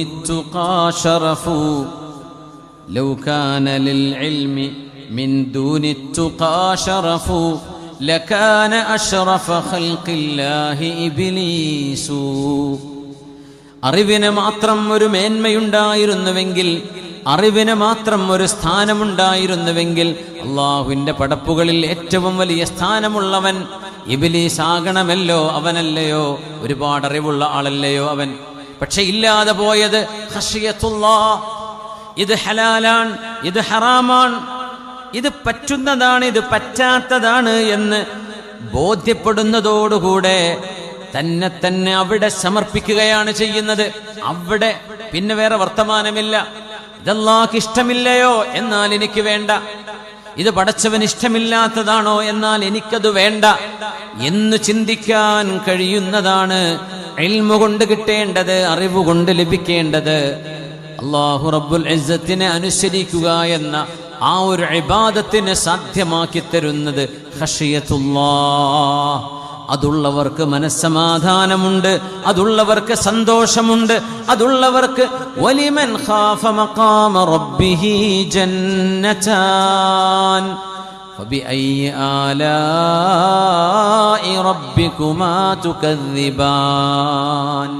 التقى شرف لو كان للعلم من دون التقى شرف لكان أشرف خلق الله إبليس അറിവിന് മാത്രം ഒരു മേന്മയുണ്ടായിരുന്നുവെങ്കിൽ അറിവിന് മാത്രം ഒരു സ്ഥാനമുണ്ടായിരുന്നുവെങ്കിൽ അള്ളാഹുവിൻ്റെ പടപ്പുകളിൽ ഏറ്റവും വലിയ സ്ഥാനമുള്ളവൻ ഇബിലീസ് ആകണമല്ലോ അവനല്ലയോ ഒരുപാട് അറിവുള്ള ആളല്ലയോ അവൻ പക്ഷെ ഇല്ലാതെ പോയത്. ഇത് ഹലാലാണ് ഇത് ഹറാമാണ് ഇത് പറ്റുന്നതാണ് ഇത് പറ്റാത്തതാണ് എന്ന് ബോധ്യപ്പെടുന്നതോടുകൂടെ തന്നെ തന്നെ അവിടെ സമർപ്പിക്കുകയാണ് ചെയ്യുന്നത്. അവിടെ പിന്നെ വേറെ വർത്തമാനമില്ല. ഇതല്ലാക്ക് ഇഷ്ടമില്ലയോ എന്നാൽ എനിക്ക് വേണ്ട. ഇത് പടച്ചവൻ ഇഷ്ടമില്ലാത്തതാണോ എന്നാൽ എനിക്കത് വേണ്ട. എന്ന് ചിന്തിക്കാൻ കഴിയുന്നതാണ് ഇൽമു കൊണ്ട് കിട്ടേണ്ടത് അറിവ് കൊണ്ട് ലഭിക്കേണ്ടത് അള്ളാഹു റബ്ബുൽ ഇസ്സത്തിനെ അനുസരിക്കുക എന്ന ആ ഒരു ഇബാദത്തിനെ സാധ്യമാക്കി തരുന്നത് അതുള്ളവർക്ക് മനസ്സമാധാനമുണ്ട് അതുള്ളവർക്ക് സന്തോഷമുണ്ട് അതുള്ളവർക്ക് വലിമൻ ഖാഫ മഖാമ റബ്ബിഹി ജന്നതാൻ فبأي آلاء ربكما تكذبان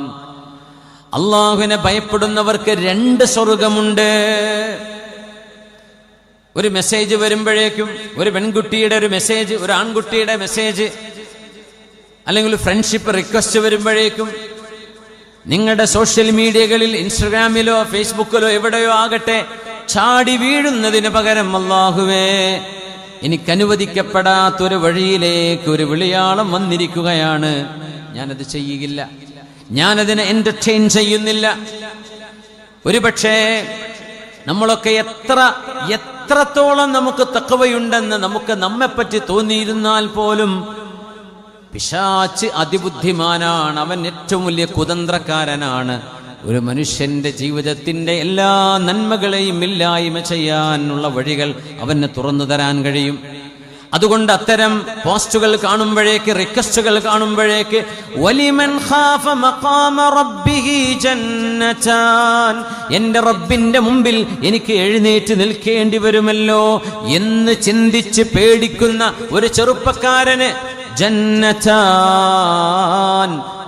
അള്ളാഹുവിനെ ഭയപ്പെടുന്നവർക്ക് രണ്ട് സ്വർഗമുണ്ട് ഒരു മെസ്സേജ് വരുമ്പോഴേക്കും ഒരു പെൺകുട്ടിയുടെ ഒരു മെസ്സേജ് ഒരു ആൺകുട്ടിയുടെ മെസ്സേജ് അല്ലെങ്കിൽ ഒരു ഫ്രണ്ട്ഷിപ്പ് റിക്വസ്റ്റ് വരുമ്പോഴേക്കും നിങ്ങളുടെ സോഷ്യൽ മീഡിയകളിൽ ഇൻസ്റ്റഗ്രാമിലോ ഫേസ്ബുക്കിലോ എവിടെയോ ആകട്ടെ ചാടി വീഴുന്നതിന് പകരം അള്ളാഹുവേ എനിക്ക് ഒരു വഴിയിലേക്ക് ഒരു വിളിയാളം വന്നിരിക്കുകയാണ്. ഞാനത് ചെയ്യുകയില്ല ഞാനതിനെ എന്റർടൈൻ ചെയ്യുന്നില്ല. ഒരുപക്ഷേ നമ്മളൊക്കെ എത്ര എത്രത്തോളം നമുക്ക് തക്കവയുണ്ടെന്ന് നമുക്ക് നമ്മെപ്പറ്റി തോന്നിയിരുന്നാൽ പോലും പിശാച്ച് അതിബുദ്ധിമാനാണ്. അവൻ ഏറ്റവും വലിയ കുതന്ത്രക്കാരനാണ്. ഒരു മനുഷ്യന്റെ ജീവിതത്തിന്റെ എല്ലാ നന്മകളെയും ഇല്ലായ്മ ചെയ്യാനുള്ള വഴികൾ അവന് തുറന്നു തരാൻ കഴിയും. അതുകൊണ്ട് അത്തരം പോസ്റ്റുകൾ കാണുമ്പോഴേക്ക് റിക്വസ്റ്റുകൾ കാണുമ്പോഴേക്ക് വലിമൻ ഖാഫ മഖാമ റബ്ബിഹി എന്റെ റബ്ബിന്റെ മുമ്പിൽ എനിക്ക് എഴുന്നേറ്റ് നിൽക്കേണ്ടി വരുമല്ലോ എന്ന് ചിന്തിച്ച് പേടിക്കുന്ന ഒരു ചെറുപ്പക്കാരന് ജന്നതാൻ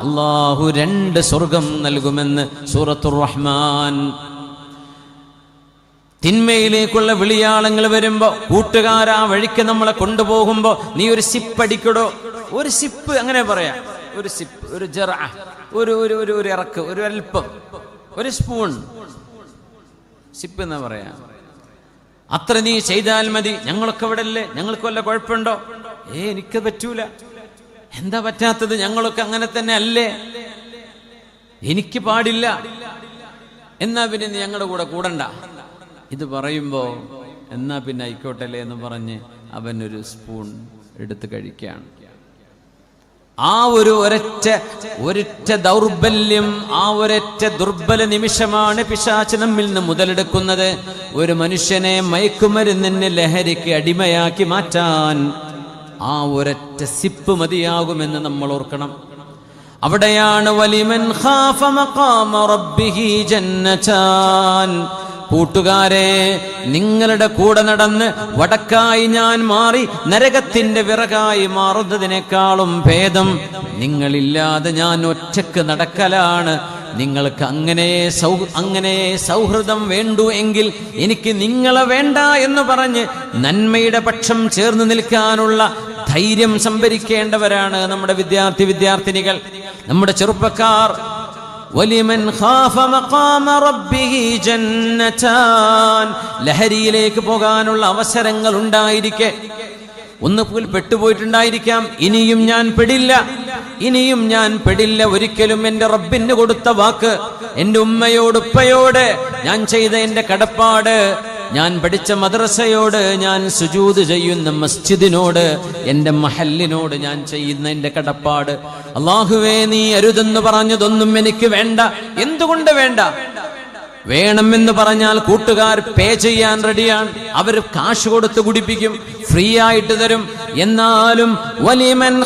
അള്ളാഹു രണ്ട് സ്വർഗം നൽകുമെന്ന് സൂറത്തുർ റഹ്മാൻ. തിന്മയിലേക്കുള്ള വിളിയാളങ്ങൾ വരുമ്പോ കൂട്ടുകാരാ വഴിക്ക് നമ്മളെ കൊണ്ടുപോകുമ്പോ നീ ഒരു സിപ്പ് അടിക്കടോ? ഒരു സിപ്പ് അങ്ങനെ പറയാം. ഒരു സിപ്പ് ഒരു ജറ ഒരു ഒരു ഒരു ഒരു ഇറക്ക് ഒരു അല്പം ഒരു സ്പൂൺ സിപ്പ് എന്നാ പറയാ. അത്ര നീ ചെയ്താൽ മതി. ഞങ്ങളൊക്കെ ഇവിടെ അല്ലേ ഞങ്ങൾക്ക് വല്ല കുഴപ്പമുണ്ടോ? ഏ എനിക്ക് പറ്റൂല. എന്താ പറ്റാത്തത്? ഞങ്ങളൊക്കെ അങ്ങനെ തന്നെ അല്ലേ എനിക്ക് പാടില്ല. എന്നാ പിന്നെ ഞങ്ങളുടെ കൂടെ കൂടണ്ട. ഇത് പറയുമ്പോ എന്നാ പിന്നെ ആയിക്കോട്ടല്ലേ എന്ന് പറഞ്ഞ് അവൻ ഒരു സ്പൂൺ എടുത്ത് കഴിക്കുകയാണ് ആ ഒരു ഒരറ്റ ഒരൊറ്റ ദൗർബല്യം ആ ഒരൊറ്റ ദുർബല നിമിഷമാണ് പിശാച്ച് നമ്മിൽ നിന്ന് മുതലെടുക്കുന്നത്. ഒരു മനുഷ്യനെ മയക്കുമരുന്നിന് ലഹരിക്ക് അടിമയാക്കി മാറ്റാൻ ആ ഒരൊറ്റ സിപ്പ് മതിയാകുമെന്ന് നമ്മൾ ഓർക്കണം. അവിടെയാണ് വലിമൻ കൂട്ടുകാരെ നിങ്ങളുടെ കൂടെ നടന്ന് വടക്കായി ഞാൻ മാറി നരകത്തിന്റെ വിറകായി മാറുന്നതിനേക്കാളും ഭേദം നിങ്ങളില്ലാതെ ഞാൻ ഒറ്റയ്ക്ക് നടക്കലാണ്. നിങ്ങൾക്ക് അങ്ങനെ സൗ അങ്ങനെ സൗഹൃദം വേണ്ടു എങ്കിൽ എനിക്ക് നിങ്ങളെ വേണ്ട എന്ന് പറഞ്ഞ് നന്മയുടെ പക്ഷം ചേർന്ന് നിൽക്കാനുള്ള ധൈര്യം സംഭരിക്കേണ്ടവരാണ് നമ്മുടെ വിദ്യാർത്ഥി വിദ്യാർത്ഥിനികൾ. നമ്മുടെ ചെറുപ്പക്കാർ. വലിമൻ ലഹരിയിലേക്ക് പോകാനുള്ള അവസരങ്ങൾ ഉണ്ടായിരിക്കെ. ഒന്ന് പോൽ പെട്ടുപോയിട്ടുണ്ടായിരിക്കാം. ഇനിയും ഞാൻ പെടില്ല. ഇനിയും ഞാൻ പെടില്ല. ഒരിക്കലും എന്റെ റബ്ബിന് കൊടുത്ത വാക്ക് എന്റെ ഉമ്മയോട് ഉപ്പയോട് ഞാൻ ചെയ്ത എന്റെ കടപ്പാട് ഞാൻ പഠിച്ച മദ്രസയോട് ഞാൻ സുജൂത് ചെയ്യുന്ന മസ്ജിദിനോട് എന്റെ മഹല്ലിനോട് ഞാൻ ചെയ്യുന്ന എന്റെ കടപ്പാട്. അള്ളാഹുവേ നീ അരുതെന്ന് പറഞ്ഞതൊന്നും എനിക്ക് വേണ്ട. എന്തുകൊണ്ട് വേണ്ട? വേണമെന്ന് പറഞ്ഞാൽ കൂട്ടുകാർ പേ ചെയ്യാൻ റെഡിയാണ്. അവർ കാശ് കൊടുത്ത് കുടിപ്പിക്കും ഫ്രീ ആയിട്ട് തരും. എന്നാലും വലിമൻ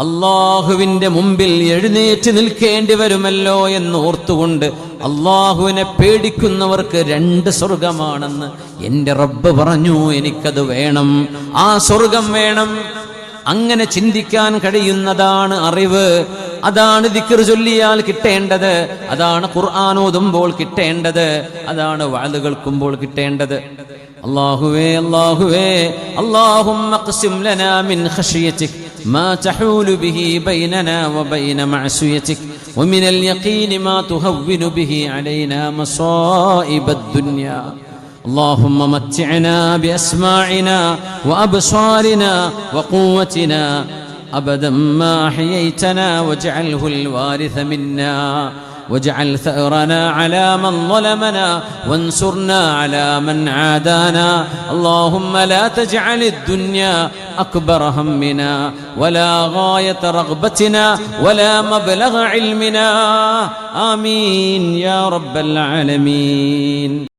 അള്ളാഹുവിന്റെ മുമ്പിൽ എഴുന്നേറ്റ് നിൽക്കേണ്ടി വരുമല്ലോ എന്ന് ഓർത്തുകൊണ്ട് അള്ളാഹുവിനെ പേടിക്കുന്നവർക്ക് രണ്ട് സ്വർഗമാണെന്ന് എന്റെ റബ്ബ് പറഞ്ഞു എനിക്കത് വേണം. ആ സ്വർഗം വേണം. അങ്ങനെ ചിന്തിക്കാൻ കഴിയുന്നതാണ് അറിവ്. അതാണ് ദിക്കർ ചൊല്ലിയാൽ കിട്ടേണ്ടത്. അതാണ് ഖുർആൻ ഓതുമ്പോൾ കിട്ടേണ്ടത്. അതാണ് വാഴ് കേൾക്കുമ്പോൾ കിട്ടേണ്ടത്. അള്ളാഹുവേ അള്ളാഹുവേ അള്ളാഹു ما تحول به بيننا وبين معصيتك ومن اليقين ما تهون به علينا مصائب الدنيا. اللهم متعنا بأسماعنا وأبصارنا وقوتنا. أبدا ما أحييتنا واجعله الوارث منا. واجعل ثأرنا على من ظلمنا وانصرنا على من عادانا. اللهم لا تجعل الدنيا أكبر همنا ولا غاية رغبتنا ولا مبلغ علمنا. آمين يا رب العالمين.